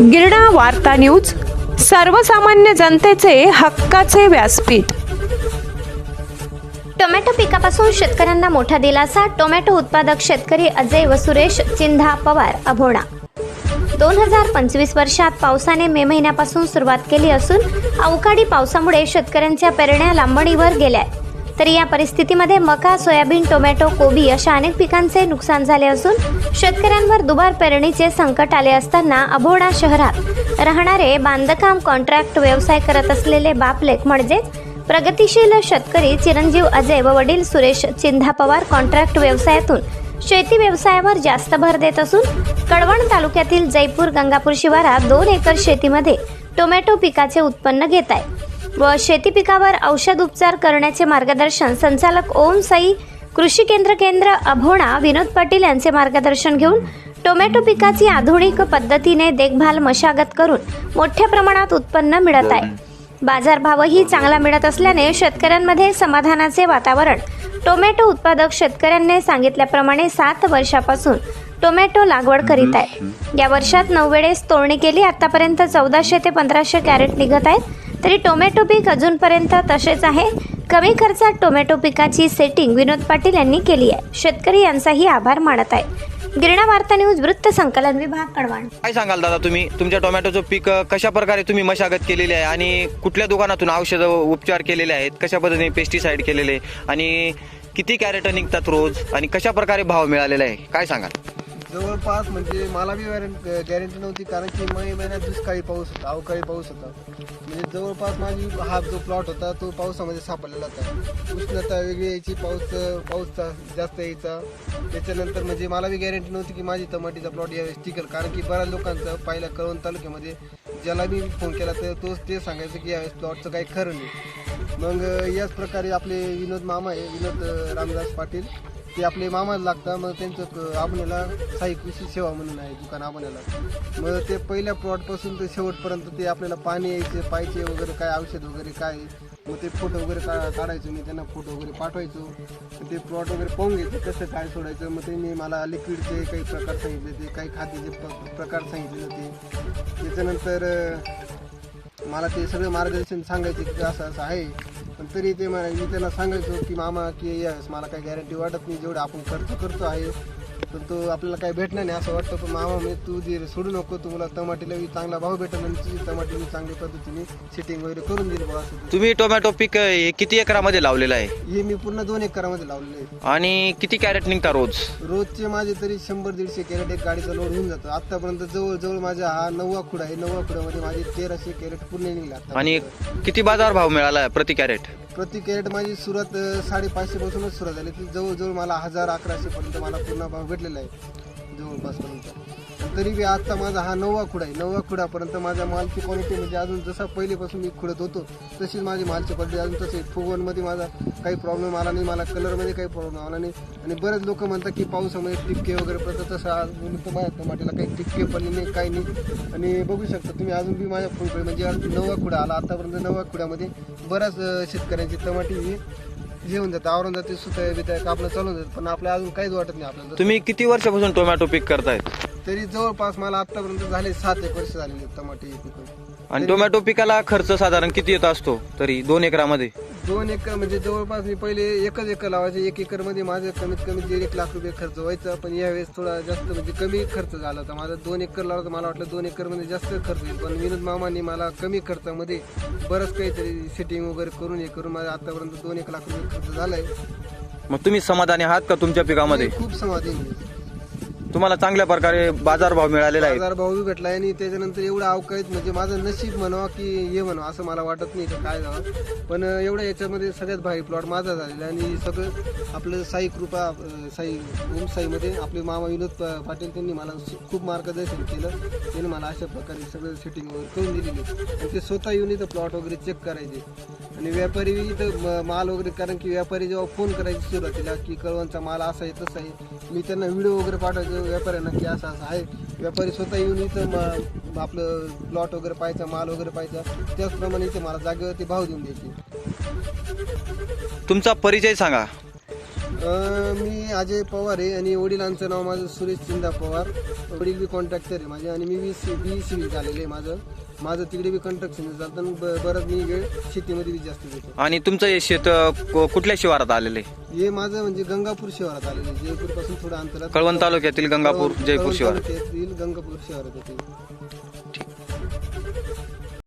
गिरणा वार्ता न्यूज सर्वसामान्य जनतेचे हक्काचे व्यासपीठ. टोमॅटो पिकापासून शेतकऱ्यांना मोठा दिलासा टोमॅटो उत्पादक शेतकरी अजय व सुरेश चिंधा पवार अभोणा दोन हजार पंचवीस वर्षात पावसाने मे महिन्यापासून सुरुवात केली असून अवकाळी पावसामुळे शेतकऱ्यांच्या पेरण्या लांबणीवर गेल्या तर या परिस्थितीमध्ये मका सोयाबीन टोमॅटो कोबी अशा अनेक पिकांचे नुकसान झाले असून शेतकऱ्यांवर दुबार पेरणीचे संकट आले असताना अभोडा शहरात राहणारे बांधकाम कॉन्ट्रॅक्ट व्यवसाय करत असलेले बापलेक म्हणजेच प्रगतिशील शेतकरी चिरंजीव अजय व वडील सुरेश चिंधा पवार कॉन्ट्रॅक्ट व्यवसायातून शेती व्यवसायावर जास्त भर देत असून कळवण तालुक्यातील जयपूर गंगापूर शिवारात दोन एकर शेतीमध्ये टोमॅटो पिकाचे उत्पन्न घेत आहे. व शेती पिकावर औषध उपचार करण्याचे मार्गदर्शन संचालक ओम साई कृषी केंद्र केंद्र अभोणा विनोद पाटील यांचे मार्गदर्शन घेऊन टोमॅटो पिकाची आधुनिक पद्धतीने देखभाल मशागत करून मोठ्या प्रमाणात उत्पन्न मिळत आहे. बाजारभावही चांगला मिळत असल्याने शेतकऱ्यांमध्ये समाधानाचे वातावरण. टोमॅटो उत्पादक शेतकऱ्यांनी सांगितल्याप्रमाणे सात वर्षापासून टोमॅटो लागवड करीत आहे. या वर्षात नऊ वेळेस तोडणी केली आतापर्यंत चौदाशे ते पंधराशे कॅरेट निघत आहेत. तरी टोमॅटो पीक अजूनपर्यंत तसेच आहे. कमी खर्चात टोमॅटो पिकाची सेटिंग विनोद पाटील यांनी केली आहे. शेतकरी यांचाही आभार मानत आहे गिरणा वार्ता न्यूज वृत्त संकलन विभाग कळवण. काय सांगाल दादा तुम्ही? तुमच्या टोमॅटोचं पीक कशा प्रकारे तुम्ही मशागत केलेली आहे आणि कुठल्या दुकानातून औषध उपचार केलेले आहेत? कशा पद्धतीने पेस्टिसाइड केलेले आणि किती कॅरेट निघतात रोज? आणि कशा प्रकारे भाव मिळालेला आहे? काय सांगाल? जवळपास म्हणजे मला बी गॅरंटी नव्हती कारण की मे महिन्यात दुष्काळी पाऊस होता अवकाळी पाऊस होता. म्हणजे जवळपास माझी हा जो प्लॉट होता तो पावसामध्ये सापडलेला होता. उष्णता वेगळी यायची पाऊस पाऊस जास्त यायचा. त्याच्यानंतर म्हणजे मला बी गॅरंटी नव्हती की माझी टमाटीचा प्लॉट यावेळेस टिकेल. कारण की बऱ्याच लोकांचं पहिल्या कळवण तालुक्यामध्ये ज्याला मी फोन केला तर तोच ते सांगायचं की यावेळेस प्लॉटचं काही खरं नाही. मग याच प्रकारे आपले विनोद मामा आहे विनोद रामदास पाटील. ते आपले मामाला लागतात मग त्यांचं क- आपल्याला साई कृषी सेवा म्हणून आहे दुकान आपल्याला मग ते पहिल्या प्लॉटपासून ते शेवटपर्यंत ते आपल्याला पाणी यायचे पाहिजे वगैरे काय औषध वगैरे काय मग ते फोटो वगैरे का काढायचो मी त्यांना फोटो वगैरे पाठवायचो. ते प्लॉट वगैरे पाहून घ्यायचं कसं काय सोडायचं. मग त्यांनी मला लिक्विडचे काही प्रकार सांगितले ते काही खाद्याचे प्रकार सांगितले होते. त्याच्यानंतर मला ते सगळं मार्गदर्शन सांगायचे की असं असं आहे. पण तरी ते मला मी त्यांना सांगायचो की मामा की यस मला काही गॅरंटी वाटत नाही जेवढं आपण खर्च करतो आहे पण तो आपल्याला काही भेटणार नाही असं वाटतं. पण मामा म्हणजे तू जे सोडू नको तुम्हाला टमाटीला चांगला भाव भेटेल आणि तुझी टमाटी बी चांगल्या पद्धतीने सेटिंग वगैरे करून बुवा. असं तुम्ही टोमॅटो पीक हे किती एकरामध्ये लावलेलं आहे? हे मी पूर्ण दोन एकरामध्ये लावलेले आहे. आणि किती कॅरेट निघतात रोज? रोजचे माझे तरी शंभर दीडशे कॅरेट एक गाडीचा लोड होऊन जातो. आतापर्यंत जवळ जवळ माझा हा नववा खुडा आहे. नववा खुड्यामध्ये माझे तेराशे कॅरेट पूर्ण निघले आता. आणि किती बाजार भाव मिळाला आहे प्रति कॅरेट? प्रति कॅरेट माझी सुरुवात साडेपाचशे पासूनच सुरुवात झाली. ती जवळजवळ मला हजार अकराशे पर्यंत मला पूर्ण भाव घेतलेला आहे. जवळपासपर्यंत तरी बी आत्ता माझा हा नववा खुडा आहे. नववा खुडापर्यंत माझ्या मालची क्वालिटी म्हणजे अजून जसा पहिलेपासून मी खुडत होतो तशीच माझी मालची क्वालिटी अजून तसे फुगवणमध्ये माझा काही प्रॉब्लेम आला नाही. मला कलरमध्ये काही प्रॉब्लेम आला नाही. आणि बरेच लोक म्हणतात की पावसामध्ये टिपके वगैरे पडतात. तसं आज तर माझ्या टमाट्याला काही टिपके पडले नाही काही नाही. आणि बघू शकता तुम्ही अजून बी माझ्या फुलकडे म्हणजे नवा नववा खुडा आला. आतापर्यंत नववा खुड्यामध्ये बऱ्याच शेतकऱ्यांची टमाटी ही घेऊन जाते आवरून जाते सुताय बिताय कापणं चालून जाते पण आपल्या अजून काहीच वाटत नाही आपल्याला. तुम्ही किती वर्षापासून टोमॅटो पीक करतायत? तरी जवळपास मला आतापर्यंत झाले सात एक वर्ष झालेले टमाटे पिकून. आणि टोमॅटो पिकाला खर्च साधारण किती येत असतो तरी दोन एकरामध्ये? दोन एकर म्हणजे जवळपास मी पहिले एकच एकर लावायचे. एक एकरमध्ये माझं कमीत कमी दीड एक लाख रुपये खर्च व्हायचा. पण यावेळेस थोडा जास्त म्हणजे कमी खर्च झाला होता. माझा दोन एकर लावला तर मला वाटलं दोन एकरमध्ये जास्त खर्च येईल. पण विनोद मामांनी मला कमी खर्चामध्ये बरंच काहीतरी सेटिंग वगैरे करून हे करून माझा आतापर्यंत दोन एक लाख रुपये खर्च झालाय. मग तुम्ही समाधानी आहात का तुमच्या पिकामध्ये? खूप समाधी तुम्हाला चांगल्या प्रकारे बाजारभाव मिळालेला आहे. बाजारभावही भाव बी भेटलाय आणि त्याच्यानंतर एवढं अवकाळीत म्हणजे माझं नशीब म्हणावा की हे म्हणावं असं मला वाटत नाही तर काय जावं पण एवढं याच्यामध्ये सगळ्यात भारी प्लॉट माझा झालेला आहे आणि सगळं आपलं साई कृपा अं, साई ओम साईमध्ये आपले मामा विनोद प- पाटील त्यांनी मला सु- खूप मार्गदर्शन केलं. त्यांनी मला अशा प्रकारे सगळं सेटिंग वगैरे करून दिलेली आणि ते स्वतः येऊन इथं प्लॉट वगैरे चेक करायचे. आणि व्यापारी बी इथं म- माल वगैरे कारण की व्यापारी जेव्हा फोन करायची सुरुवातीला की कळवणचा माल असा आहे तसा आहे मी त्यांना व्हिडिओ वगैरे पाठवायचो व्यापाऱ्यांना की असं असं आहे. व्यापारी स्वतः येऊन इथं म- आपलं प्लॉट वगैरे पाहायचा माल वगैरे पाहायचा. त्याचप्रमाणे इथे मला जागेवरती भाव देऊन द्यायचे. तुमचा परिचय सांगा. अं, मी अजय पवार आहे आणि वडिलांचं नाव माझं सुरेश चिंदा पवार. वडील बी कॉन्ट्रॅक्टर आहे माझे आणि मी बी सी बी सी झालेलं आहे माझं. माझं तिकडे बी कंस्ट्रक्शन चालतं ब- बरंच मी वेळ शेतीमध्ये बी जास्त देतो. आणि तुमचं हे शेत अ, कु- कुठल्या शिवारात आलेलं आहे? हे माझं म्हणजे गंगापूर शहरात आलेलं आहे. जयपूरपासून थोडं अंतरात. कळवण तालुक्यातील गंगापूर जयपूर शिवार तालुक्यातील गंगापूर शहरात येते.